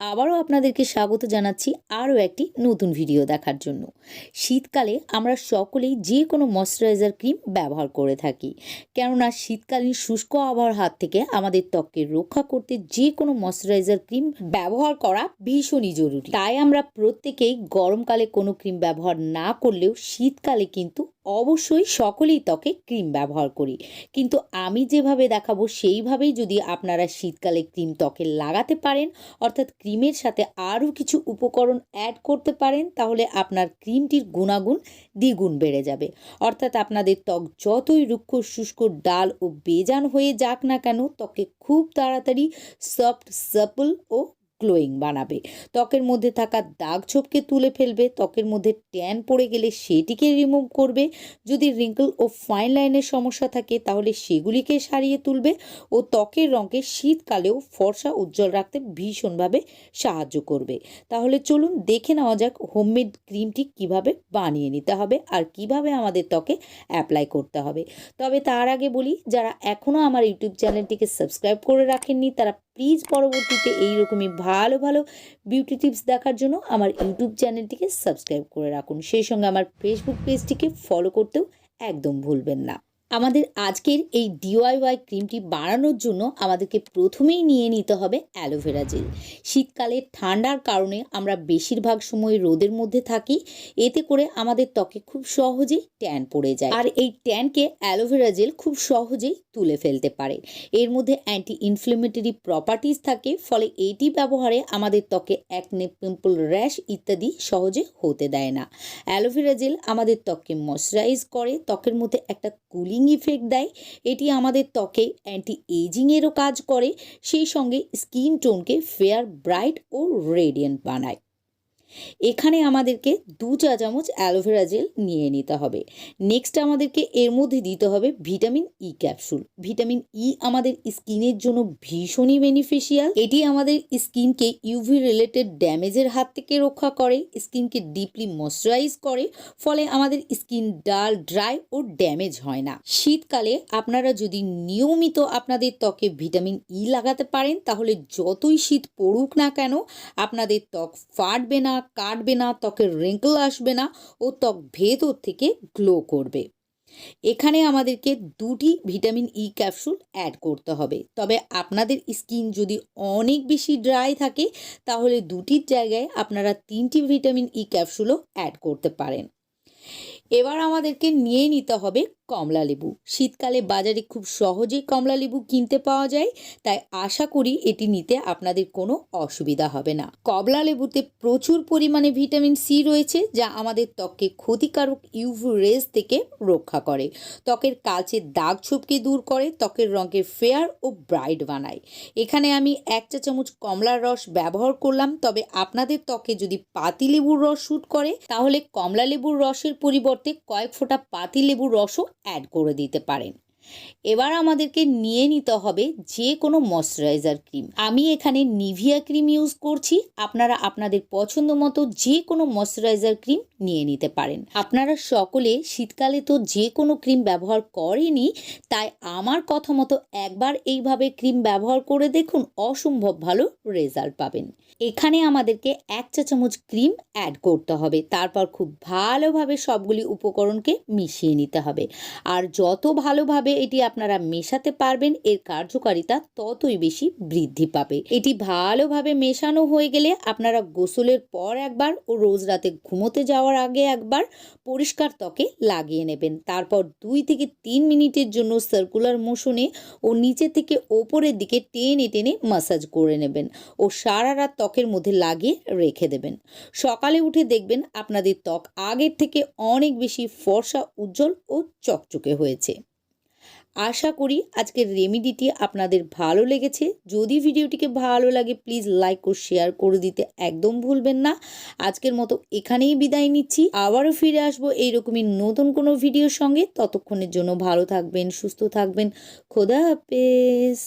আবারও আপনাদেরকে স্বাগত জানাচ্ছি আরও একটি নতুন ভিডিও দেখার জন্য। শীতকালে আমরা সকলেই যে কোনো ময়শ্চারাইজার ক্রিম ব্যবহার করে থাকি। কেননা শীতকালীন শুষ্ক আবহাওয়ার হাত থেকে আমাদের ত্বককে রক্ষা করতে যে কোনো ময়শ্চারাইজার ক্রিম ব্যবহার করা ভীষণই জরুরি। তাই আমরা প্রত্যেকেই গরমকালে কোনো ক্রিম ব্যবহার না করলেও শীতকালে কিন্তু অবশ্যই সকলেই ত্বকে ক্রিম ব্যবহার করি। কিন্তু আমি যেভাবে দেখাবো সেইভাবেই যদি আপনারা শীতকালে ক্রিম ত্বকে লাগাতে পারেন, অর্থাৎ ক্রিমের সাথে আরও কিছু উপকরণ অ্যাড করতে পারেন, তাহলে আপনার ক্রিমটির গুণাগুণ দ্বিগুণ বেড়ে যাবে। অর্থাৎ আপনাদের ত্বক যতই রুক্ষ, শুষ্ক, ডাল ও বেজান হয়ে যাক না কেন ত্বকে খুব তাড়াতাড়ি সফট সাপল ও গ্লোয়িং বানাবে। ত্বকের মধ্যে থাকা দাগ ছোপকে তুলে ফেলবে। ত্বকের মধ্যে ট্যান পড়ে গেলে সেটিকে রিমুভ করবে। যদি রিঙ্কল ও ফাইন লাইনের সমস্যা থাকে, তাহলে সেগুলিকে সারিয়ে তুলবে ও ত্বকের রঙকে শীতকালেও ফর্সা উজ্জ্বল রাখতে ভীষণভাবে সাহায্য করবে। তাহলে চলুন দেখে নেওয়া যাক হোমমেড ক্রিমটি কীভাবে বানিয়ে নিতে হবে আর কীভাবে আমাদের ত্বকে অ্যাপ্লাই করতে হবে। তবে তার আগে বলি, যারা এখনও আমার ইউটিউব চ্যানেলটিকে সাবস্ক্রাইব করে রাখেননি, তারা প্লিজ পরবর্তীতে এইরকমই ভালো ভালো বিউটি টিপস দেখার জন্য আমার ইউটিউব চ্যানেলটিকে সাবস্ক্রাইব করে রাখুন। সেই সঙ্গে আমার ফেসবুক পেজটিকে ফলো করতেও একদম ভুলবেন না। আমাদের আজকের এই ডিওয়াইওয়াই ক্রিমটি বাড়ানোর জন্য আমাদেরকে প্রথমেই নিয়ে নিতে হবে অ্যালোভেরা জেল শীতকালে ঠান্ডার কারণে আমরা বেশিরভাগ সময় রোদের মধ্যে থাকি, এতে করে আমাদের ত্বকে খুব সহজেই ট্যান পড়ে যায়। আর এই ট্যানকে অ্যালোভেরা জেল খুব সহজেই তুলে ফেলতে পারে। এর মধ্যে অ্যান্টি ইনফ্লেমেটরি প্রপার্টিজ থাকে, ফলে এটি ব্যবহারে আমাদের ত্বকে একনে পিম্পল র্যাশ ইত্যাদি সহজে হতে দেয় না। অ্যালোভেরা জেল আমাদের ত্বককে ময়শ্চারাইজ করে, ত্বকের মধ্যে একটা কুলিং ইফেক্ট দেয়, এটি আমাদের ত্বকে অ্যান্টি এজিংয়েরও কাজ করে, সেই সঙ্গে স্কিন টোনকে ফেয়ার ব্রাইট ও রেডিয়েন্ট বানায়। এখানে আমাদেরকে দু চা চামচ অ্যালোভেরা জেল নিয়ে নিতে হবে। নেক্সট আমাদেরকে এর মধ্যে দিতে হবে vitamin E capsule vitamin E আমাদের স্কিনের জন্য ভীষণই বেনিফিশিয়াল এটি আমাদের স্কিনকে ইউভি রিলেটেড ড্যামেজের হাত থেকে রক্ষা করে স্কিনকে ডিপলি ময়শ্চারাইজ করে, ফলে আমাদের স্কিন ডাল ড্রাই ও ড্যামেজ হয় না। শীতকালে আপনারা যদি নিয়মিত আপনাদের ত্বকে ভিটামিন ই লাগাতে পারেন, তাহলে যতই শীত পড়ুক না কেন, আপনাদের ত্বক ফাটবে না কাটবে না, ত্বকের রিঙ্কল আসবে না ও ত্বক ভেতর থেকে গ্লো করবে। এখানে আমাদেরকে দুটি ভিটামিন ই ক্যাপসুল অ্যাড করতে হবে। তবে আপনাদের স্কিন যদি অনেক বেশি ড্রাই থাকে, তাহলে দুটির জায়গায় আপনারা তিনটি ভিটামিন ই ক্যাপসুলও অ্যাড করতে পারেন। এবার আমাদেরকে নিয়ে নিতে হবে কমলা লেবু। শীতকালে বাজারে খুব সহজেই কমলা লেবু কিনতে পাওয়া যায়, তাই আশা করি এটি নিতে আপনাদের কোনো অসুবিধা হবে না। কমলা লেবুতে প্রচুর পরিমাণে ভিটামিন সি রয়েছে, যা আমাদের ত্বককে ক্ষতিকারক ইউভি রেজ থেকে রক্ষা করে। ত্বকের কালচে দাগ ছোপকে দূর করে, ত্বকের রঙকে ফেয়ার ও ব্রাইট বানায়। এখানে আমি এক চা চামচ কমলার রস ব্যবহার করলাম, তবে আপনাদের ত্বকে যদি পাতি লেবুর রস শ্যুট করে, তাহলে কমলা লেবুর রসের পরিবর্তে কয়েক ফোঁটা পাতি লেবুর রসও অ্যাড করে দিতে পারেন। এবার আমাদেরকে নিয়ে নিতে হবে যে কোনো ময়শ্চারাইজার ক্রিম আমি এখানে নিভিয়া ক্রিম ইউজ করছি। আপনারা আপনাদের পছন্দ মতো যে কোনো ময়শ্চারাইজার ক্রিম নিয়ে নিতে পারেন। আপনারা সকলে শীতকালে তো যে কোনো ক্রিম ব্যবহার করেনি তাই আমার কথা মতো একবার এইভাবে ক্রিম ব্যবহার করে দেখুন, অসম্ভব ভালো রেজাল্ট পাবেন। এখানে আমাদেরকে এক চা চামচ ক্রিম অ্যাড করতে হবে। তারপর খুব ভালোভাবে সবগুলি উপকরণকে মিশিয়ে নিতে হবে। আর যত ভালোভাবে এটি আপনারা মেশাতে পারবেন, এর কার্যকারিতা ততই বেশি বৃদ্ধি পাবে। এটি ভালোভাবে মেশানো হয়ে গেলে আপনারা গোসলের পর একবার ও রোজ রাতে ঘুমোতে যাওয়ার আগে একবার পরিষ্কার ত্বকে লাগিয়ে নেবেন। তারপর দুই থেকে তিন মিনিটের জন্য সার্কুলার মোশনে ও নিচে থেকে ওপরের দিকে টেনে টেনে মাসাজ করে নেবেন ও সারা রাত ত্বকের মধ্যে লাগিয়ে রেখে দেবেন। সকালে উঠে দেখবেন আপনাদের ত্বক আগের থেকে অনেক বেশি ফর্সা, উজ্জ্বল ও চকচকে হয়েছে। আশা করি আজকের রেমিডিটি আপনাদের ভালো লেগেছে। যদি ভিডিওটিকে ভালো লাগে প্লিজ লাইক ও শেয়ার করে দিতে একদম ভুলবেন না। আজকের মতো এখানেই বিদায় নিচ্ছি। আবারও ফিরে আসব এইরকমই নতুন কোনো ভিডিওর সঙ্গে। ততক্ষণের জন্য ভালো থাকবেন, সুস্থ থাকবেন। খোদা হাফেজ।